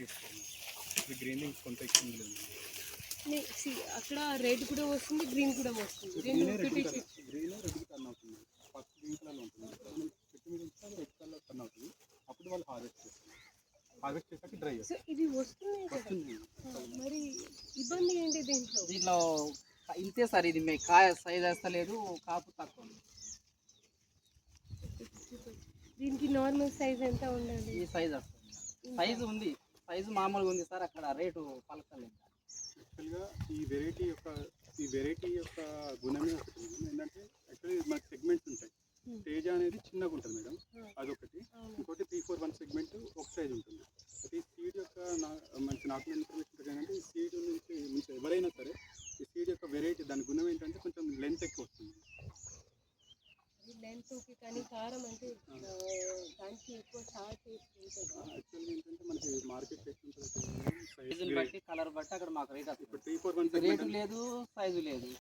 తీసుకోండి ఇది green ink కొంత ఎక్కువ అక్కడ రెడ్ కూడా వస్తుంది గ్రీన్ కూడా వస్తుంది. గ్రీన్ రెడ్ టర్న్ అవుతుంది. ఫస్ట్ గ్రీన్ కలర్లో ఉంటుంది. మనం చెట్టు మీద ఉంచితే అది రెడ్ కలర్ టర్న్ అవుతుంది. అప్పుడు వాళ్ళు హార్వెస్ట్ చేస్తారు. హార్వెస్ట్ చేసాక డ్రై సో కదా. వస్తుంది మరి ఇబ్బంది ఏంటి దీంట్లో? దీంట్లో ఇంతే సార్ ఇది మీ కాయ సైజ్ వేస్తలేదు కాపు తక్కువ ఉంది. దీనికి నార్మల్ సైజ్ ఎంత ఉండాలి? ఈ సైజ్ వస్తుంది. సైజు ఉంది. సైజు మామూలుగా ఉంది సార్ అక్కడ రేటు పలకలేదు. యాక్చువల్గా ఈ వెరైటీ యొక్క ఈ వెరైటీ యొక్క గుణమే ఒకటి ఏంటంటే యాక్చువల్లీ మనకి సెగ్మెంట్స్ ఉంటాయి. Hmm. తేజ అనేది చిన్నగా ఉంటుంది మేడం Hmm. అదొకటి. ఇంకోటి త్రీ ఫోర్ వన్ సెగ్మెంట్ ఒక సైజ్ ఉంటుంది. అయితే ఈ సీడ్ యొక్క మంచి నాకు ఇన్ఫర్మేషన్ ప్రకారం ఏంటంటే ఈ సీడ్ నుంచి నుంచి ఎవరైనా సరే ఈ సీడ్ యొక్క వెరైటీ దాని గుణం ఏంటంటే కొంచెం లెంత్ ఎక్కువ వస్తుంది. లెంత్ ఓకే కానీ కారం అంటే ఆ, దానికి ఎక్కువ షార్ట్ టేస్ట్ ఉంటుంది యాక్చువల్గా ఏంటంటే మనకి మార్కెట్ ఎట్లుంటుంది సైజుని బట్టి కలర్ బట్టి అక్కడ మాకు రేట్ రేటు లేదు సైజు లేదు.